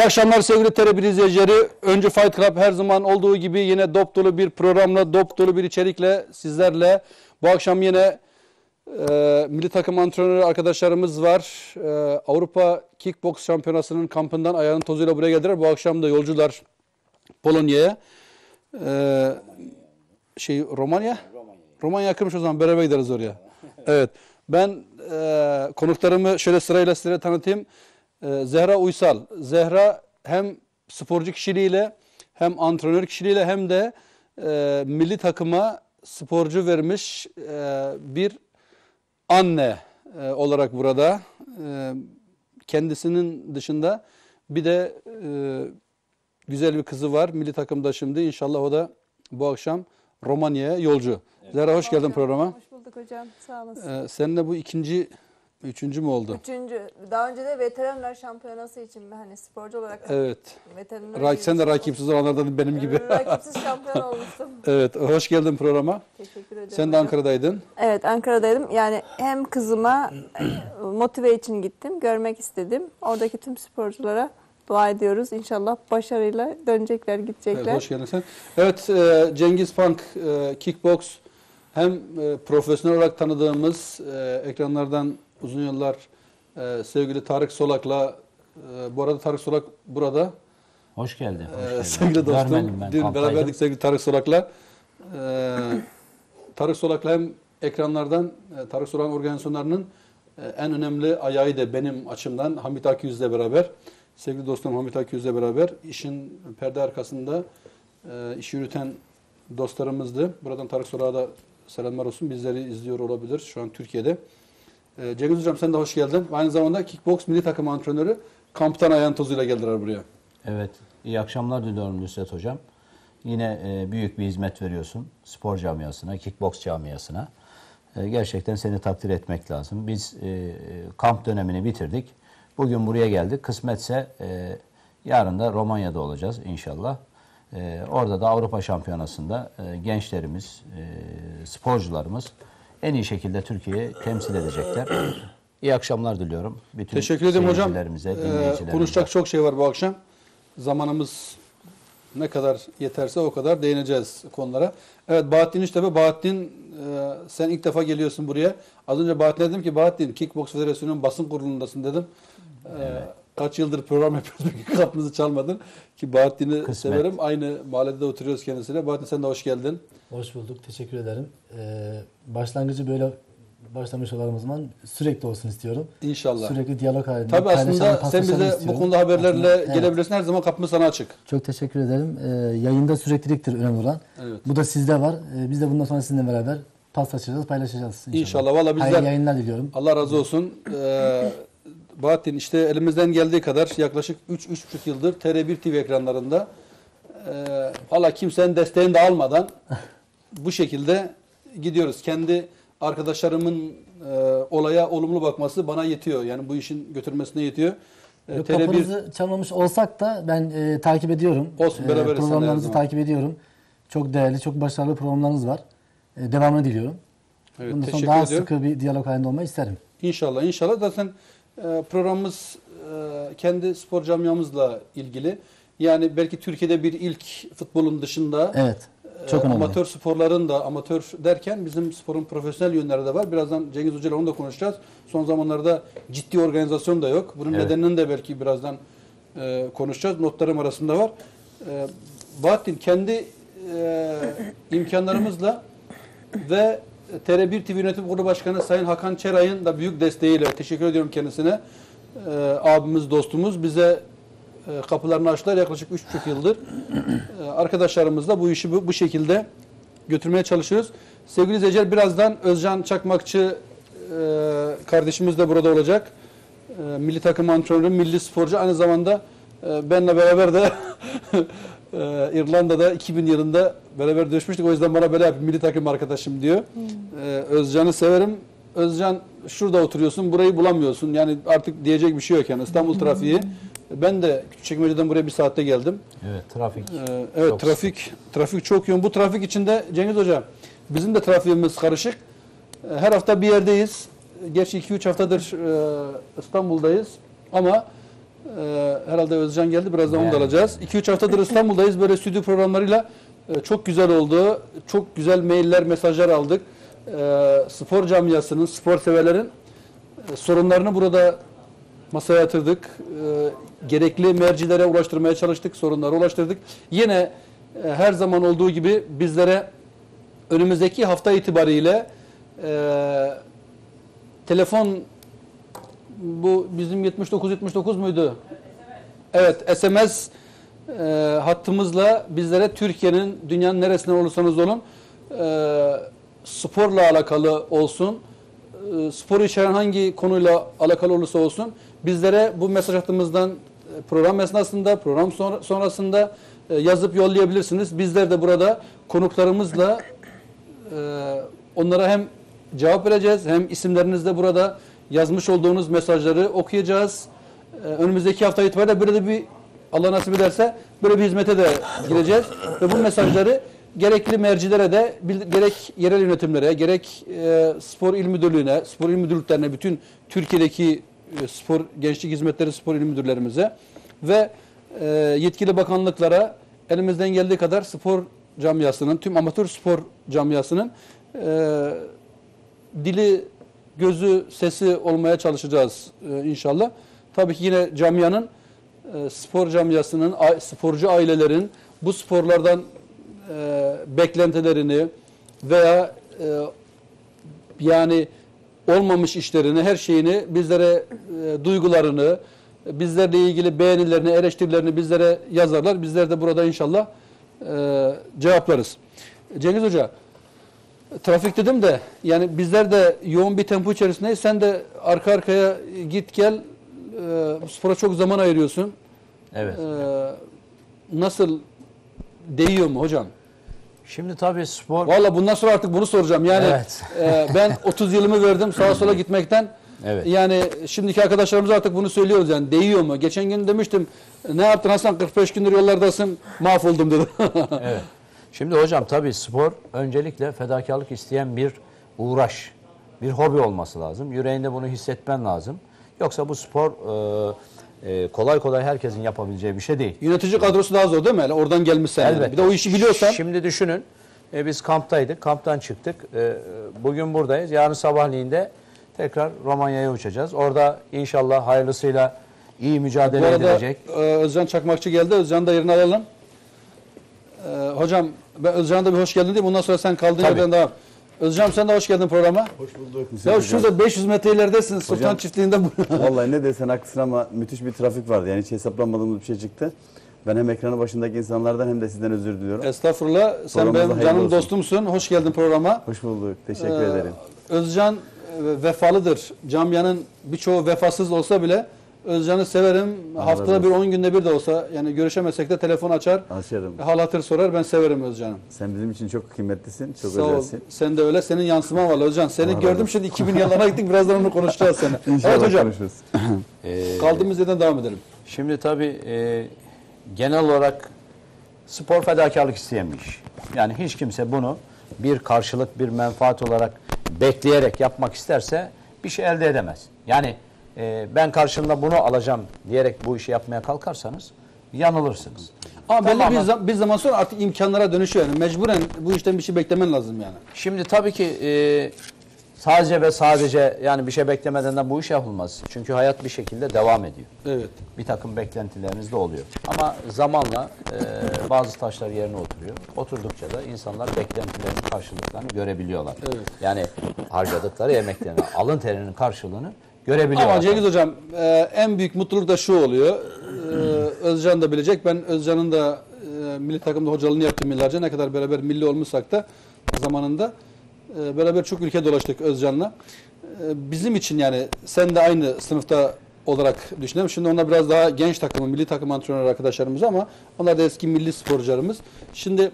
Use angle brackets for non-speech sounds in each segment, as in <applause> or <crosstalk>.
İyi akşamlar sevgili TR1 izleyicileri. Önce Fight Club her zaman olduğu gibi yine dop dolu bir programla, dop dolu bir içerikle sizlerle. Bu akşam yine e, milli takım antrenörü arkadaşlarımız var. E, Avrupa Kickbox Şampiyonası'nın kampından ayağının tozuyla buraya geldiler. Bu akşam da yolcular Polonya'ya. E, şey Romanya? Romanya yakınmış o zaman beraber gideriz oraya. Evet. Ben e, konuklarımı şöyle sırayla size tanıtayım. E, Zehra Uysal. Zehra hem sporcu kişiliğiyle hem antrenör kişiliğiyle hem de e, milli takıma sporcu vermiş e, bir anne e, olarak burada. E, kendisinin dışında bir de e, güzel bir kızı var. Milli takımda şimdi. İnşallah o da bu akşam Romanya'ya yolcu. Zehra hoş geldin programa. Hoş bulduk hocam. Sağ olasın. Ee, seninle bu ikinci, üçüncü mü oldu? Üçüncü. Daha önce de veteranlar şampiyonası için hani sporcu olarak Evet. veteranlar Rak, sen de rakipsiz olanlardan benim gibi. rakipsiz şampiyon olmuştum. <laughs> evet, hoş geldin programa. Teşekkür ederim. Sen de. Ankara'daydın. Evet Ankara'daydım. Yani hem kızıma <clears throat> motive için gittim. Görmek istedim. Oradaki tüm sporculara dua ediyoruz. İnşallah başarıyla dönecekler, gidecekler. Evet, hoş geldin sen. Evet, e, Cengiz Punk, e, Kickbox hem e, profesyonel olarak tanıdığımız e, ekranlardan uzun yıllar e, sevgili Tarık Solak'la, e, bu arada Tarık Solak burada. Hoş geldin. Hoş Ee, geldin. sevgili dostum, Görmedim ben, dün kamptaydım. beraberdik sevgili Tarık Solak'la. Ee, Tarık Solak'la hem ekranlardan e, Tarık Solak'ın organizasyonlarının e, en önemli ayağı da benim açımdan Hamit Akyüz'le beraber. Sevgili dostum Hamit Akyüz'le beraber işin perde arkasında e, iş yürüten dostlarımızdı. Buradan Tarık Solak'a da selamlar olsun. Bizleri izliyor olabilir şu an Türkiye'de. E, Cengiz Hocam sen de hoş geldin. Aynı zamanda kickbox milli takım antrenörü kamptan ayağın tozuyla geldiler buraya. Evet. iyi akşamlar diliyorum Nusret Hocam. Yine e, büyük bir hizmet veriyorsun spor camiasına, kickbox camiasına. E, gerçekten seni takdir etmek lazım. Biz e, kamp dönemini bitirdik. Bugün buraya geldik. Kısmetse e, yarın da Romanya'da olacağız inşallah. E, orada da Avrupa Şampiyonası'nda e, gençlerimiz, e, sporcularımız en iyi şekilde Türkiye'yi temsil edecekler. İyi akşamlar diliyorum. Bütün Teşekkür ederim hocam. Ee, konuşacak çok şey var bu akşam. Zamanımız ne kadar yeterse o kadar değineceğiz konulara. Evet Bahattin İştepe. Bahattin e, sen ilk defa geliyorsun buraya. Az önce Bahattin'e dedim ki Bahattin Kickbox Federasyonu'nun basın kurulundasın dedim. Ee, Kaç yıldır program yapıyoruz bir kapımızı çalmadın. Ki Bahattin'i Kısmet. severim. Aynı mahallede oturuyoruz kendisiyle. Bahattin sen de hoş geldin. Hoş bulduk. Teşekkür ederim. Ee, başlangıcı böyle başlamış olalım o zaman. Sürekli olsun istiyorum. İnşallah. Sürekli diyalog halinde. Tabii aslında sen bize bu istiyorum. konuda haberlerle Aslında, evet. gelebilirsin. Her zaman kapımız sana açık. Çok teşekkür ederim. Ee, yayında sürekliliktir önemli olan. Evet. Bu da sizde var. Ee, biz de bundan sonra sizinle beraber paslaşacağız, paylaşacağız inşallah. İnşallah. Valla bizler Hayırlı yayınlar diliyorum. Allah razı olsun. Ee, Bahattin işte elimizden geldiği kadar yaklaşık 3-3,5 yıldır TR1 TV ekranlarında e, valla kimsenin desteğini de almadan <laughs> bu şekilde gidiyoruz. Kendi arkadaşlarımın e, olaya olumlu bakması bana yetiyor. Yani bu işin götürmesine yetiyor. E, Yok, TR1 Kapınızı çalmamış olsak da ben e, takip ediyorum. Olsun, seninle her Programlarınızı takip ediyorum. Çok değerli, çok başarılı programlarınız var. E, devamını diliyorum. Evet, Bundan sonra daha ediyorum. sıkı bir diyalog halinde olmayı isterim. İnşallah, inşallah. Zaten e, programımız e, kendi spor camiamızla ilgili. Yani belki Türkiye'de bir ilk futbolun dışında Evet. Çok e, önemli. amatör sporların da amatör derken bizim sporun profesyonel yönleri de var. Birazdan Cengiz Hoca ile onu da konuşacağız. Son zamanlarda ciddi organizasyon da yok. Bunun Evet. nedenini de belki birazdan e, konuşacağız. Notlarım arasında var. Bahattin kendi imkanlarımızla ve TR1 TV Yönetim Kurulu Başkanı Sayın Hakan Çeray'ın da büyük desteğiyle teşekkür ediyorum kendisine. Ee, abimiz, dostumuz bize e, kapılarını açtılar yaklaşık 3,5 yıldır. Ee, arkadaşlarımızla bu işi bu, bu şekilde götürmeye çalışıyoruz. Sevgili izleyiciler birazdan Özcan Çakmakçı e, kardeşimiz de burada olacak. E, milli takım antrenörü, milli sporcu. Aynı zamanda e, benle beraber de <laughs> e, İrlanda'da 2000 yılında beraber dövüşmüştük. O yüzden bana böyle yap milli takım arkadaşım diyor. E, Özcan'ı severim. Özcan şurada oturuyorsun, burayı bulamıyorsun. Yani artık diyecek bir şey yok yani İstanbul trafiği. Ben de Küçükçekmece'den buraya bir saatte geldim. Evet, trafik. Ee, evet Çok trafik trafik çok yoğun. Bu trafik içinde Cengiz Hoca bizim de trafiğimiz karışık. Ee, Her hafta bir yerdeyiz. Gerçi 2-3 haftadır e, İstanbul'dayız ama Ee, herhalde Özcan geldi. Birazdan onu da alacağız. 2-3 haftadır İstanbul'dayız. Böyle stüdyo programlarıyla e, çok güzel oldu. Çok güzel mailler, mesajlar aldık. Ee, spor camiasının, spor severlerin e, sorunlarını burada masaya yatırdık. Ee, gerekli mercilere ulaştırmaya çalıştık. Sorunları ulaştırdık. Yine e, her zaman olduğu gibi bizlere önümüzdeki hafta itibariyle e, telefon bu bizim 79-79 muydu? Evet SMS e, hattımızla bizlere Türkiye'nin dünyanın neresinden olursanız olun e, sporla alakalı olsun e, spor içeren hangi konuyla alakalı olursa olsun bizlere bu mesaj hattımızdan e, program esnasında program sonra- sonrasında e, yazıp yollayabilirsiniz. Bizler de burada konuklarımızla ee, onlara hem cevap vereceğiz hem isimlerinizde burada yazmış olduğunuz mesajları okuyacağız. Ee, önümüzdeki hafta itibariyle böyle de bir Allah nasip ederse böyle bir hizmete de gireceğiz ve bu mesajları gerekli mercilere de gerek yerel yönetimlere gerek e, spor il müdürlüğüne, spor il müdürlüklerine bütün Türkiye'deki e, spor gençlik hizmetleri spor il müdürlerimize ve e, yetkili bakanlıklara elimizden geldiği kadar spor camiasının, tüm amatör spor camiasının dili, gözü, sesi olmaya çalışacağız e, inşallah. Tabii ki yine camianın, e, spor camiasının, sporcu ailelerin bu sporlardan e, beklentilerini veya yani olmamış işlerini, her şeyini bizlere duygularını, bizlerle ilgili beğenilerini, eleştirilerini bizlere yazarlar. Bizler de burada inşallah cevaplarız. Cengiz Hoca, trafik dedim de yani bizler de yoğun bir tempo içerisindeyiz. Sen de arka arkaya git gel e, spora çok zaman ayırıyorsun. Evet. E, nasıl değiyor mu hocam? Şimdi tabii spor Valla bundan sonra artık bunu soracağım. Yani Evet. e, ben <laughs> 30 yılımı verdim sağa sola gitmekten. Evet. Yani şimdiki arkadaşlarımız artık bunu söylüyoruz yani değiyor mu? Geçen gün demiştim ne yaptın Hasan 45 gündür yollardasın mahvoldum dedi. Evet. <laughs> Şimdi hocam tabii spor öncelikle fedakarlık isteyen bir uğraş, bir hobi olması lazım. Yüreğinde bunu hissetmen lazım. Yoksa bu spor e, e, kolay kolay herkesin yapabileceği bir şey değil. Yönetici kadrosu daha zor değil mi? Yani oradan gelmişsen. yani. Elbette. Bir de o işi biliyorsan. Şimdi düşünün, e, biz kamptaydık, kamptan çıktık. E, bugün buradayız. Yarın sabahleyin de tekrar Romanya'ya uçacağız. Orada inşallah hayırlısıyla iyi Bu mücadele arada edilecek. e, Özcan Çakmakçı geldi. Özcan'ı da yerine alalım. E, hocam ben Özcan'a da bir hoş geldin diyeyim. Ondan sonra sen kaldığın Tabii. yerden devam. Özcan sen de hoş geldin programa. Hoş bulduk. Ya şurada 500 metre ileridesin. Sultan Hocam. çiftliğinde. bu- <laughs> Vallahi ne desen haklısın ama müthiş bir trafik vardı. Yani hiç hesaplanmadığımız bir şey çıktı. Ben hem ekranı başındaki insanlardan hem de sizden özür diliyorum. Estağfurullah. Sen Programımıza benim hayırlı canım olsun. dostumsun. Hoş geldin programa. Hoş bulduk. Teşekkür Ee, ederim. Özcan e, vefalıdır. Camianın birçoğu vefasız olsa bile Özcan'ı severim. Haftada razı bir 10 günde bir de olsa yani görüşemesek de telefon açar. Açarım. Hal hatır sorar. Ben severim Özcan'ı. Sen bizim için çok kıymetlisin. Çok Sağ ol. özelsin. Sen de öyle. Senin yansıman var Özcan. Seni Allah gördüm şimdi 2000 yılına gittik. Birazdan onu konuşacağız seninle. <laughs> İnşallah evet hocam. konuşuruz. <clears throat> Kaldığımız yerden devam edelim. Şimdi tabii e, genel olarak spor fedakarlık isteyen bir iş. Yani hiç kimse bunu bir karşılık, bir menfaat olarak bekleyerek yapmak isterse bir şey elde edemez. Yani e, ben karşında bunu alacağım diyerek bu işi yapmaya kalkarsanız yanılırsınız. Ama belli bir, Tamamen- zam- bir zaman sonra artık imkanlara dönüşüyor. Yani mecburen bu işten bir şey beklemen lazım yani. Şimdi tabii ki e, sadece ve sadece yani bir şey beklemeden de bu iş yapılmaz. Çünkü hayat bir şekilde devam ediyor. Evet. bir takım beklentileriniz de oluyor. Ama zamanla e, bazı taşlar yerine oturuyor. Oturdukça da insanlar beklentilerinin karşılıklarını görebiliyorlar. Evet. Yani harcadıkları emeklerini, alın terinin karşılığını görebiliyorlar. Ama Cengiz Hocam e, en büyük mutluluk da şu oluyor. E, Özcan da bilecek. Ben Özcan'ın da e, milli takımda hocalığını yaptım yıllarca. Ne kadar beraber milli olmuşsak da zamanında e, beraber çok ülke dolaştık Özcan'la. E, bizim için yani sen de aynı sınıfta olarak düşünüyorum. Şimdi onlar biraz daha genç takımı, milli takım antrenör arkadaşlarımız ama onlar da eski milli sporcularımız. Şimdi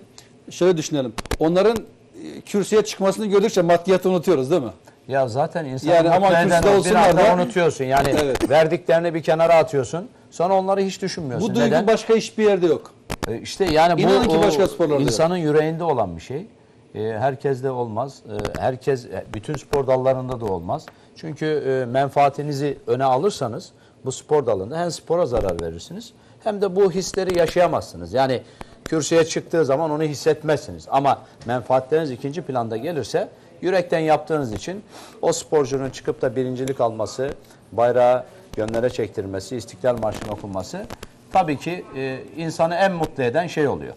şöyle düşünelim. Onların e, kürsüye çıkmasını gördükçe maddiyatı unutuyoruz değil mi? Ya zaten insan Yani ama olsunlar da- unutuyorsun. Yani Evet. verdiklerini bir kenara atıyorsun. Sonra onları hiç düşünmüyorsun. Bu duygu Neden? başka hiçbir yerde yok. E, İşte yani bu İnanın ki o başka sporlarda yok. insanın yüreğinde olan bir şey. E, herkeste olmaz. E, herkes e, bütün spor dallarında da olmaz. Çünkü e, menfaatinizi öne alırsanız bu spor dalında hem spora zarar verirsiniz hem de bu hisleri yaşayamazsınız. Yani kürsüye çıktığı zaman onu hissetmezsiniz. Ama menfaatleriniz ikinci planda gelirse yürekten yaptığınız için o sporcunun çıkıp da birincilik alması, bayrağı gönlere çektirmesi, İstiklal Marşı'nın okunması tabii ki e, insanı en mutlu eden şey oluyor.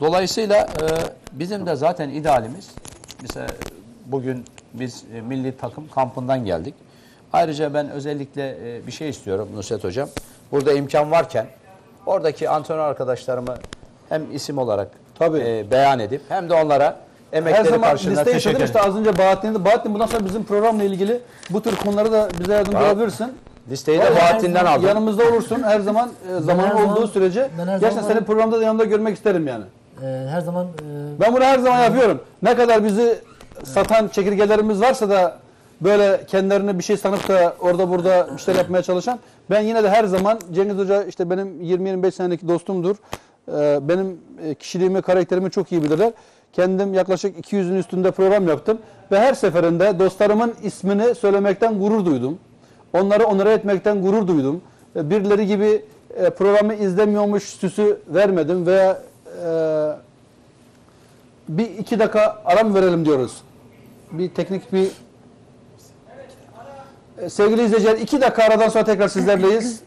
Dolayısıyla e, bizim de zaten idealimiz, mesela bugün biz e, milli takım kampından geldik. Ayrıca ben özellikle e, bir şey istiyorum Nusret Hocam. Burada imkan varken oradaki antrenör arkadaşlarımı hem isim olarak Tabii. e, beyan edip hem de onlara Her emekleri zaman karşılığında listeyi teşekkür işte az önce Bahattin'de. Bahattin bundan sonra bizim programla ilgili bu tür konuları da bize yardımcı Tamam. olabilirsin. Listeyi de Bahattin'den aldım. Yanımızda olursun her zaman e, zaman her olduğu zaman- sürece. her Gerçekten zaman- senin programda da yanında görmek isterim yani. Ee, her zaman e, Ben bunu her zaman yapıyorum. Ne kadar bizi satan çekirgelerimiz varsa da böyle kendilerine bir şey sanıp da orada burada işler yapmaya çalışan ben yine de her zaman Cengiz Hoca işte benim 20-25 senelik dostumdur. Ee, Benim e, kişiliğimi, karakterimi çok iyi bilirler. Kendim yaklaşık 200'ün üstünde program yaptım ve her seferinde dostlarımın ismini söylemekten gurur duydum. Onları onore etmekten gurur duydum. Ve Birileri gibi e, programı izlemiyormuş süsü vermedim veya e, bir iki dakika ara mı verelim diyoruz. Bir teknik bir... E, Sevgili izleyiciler iki dakika aradan sonra tekrar sizlerleyiz.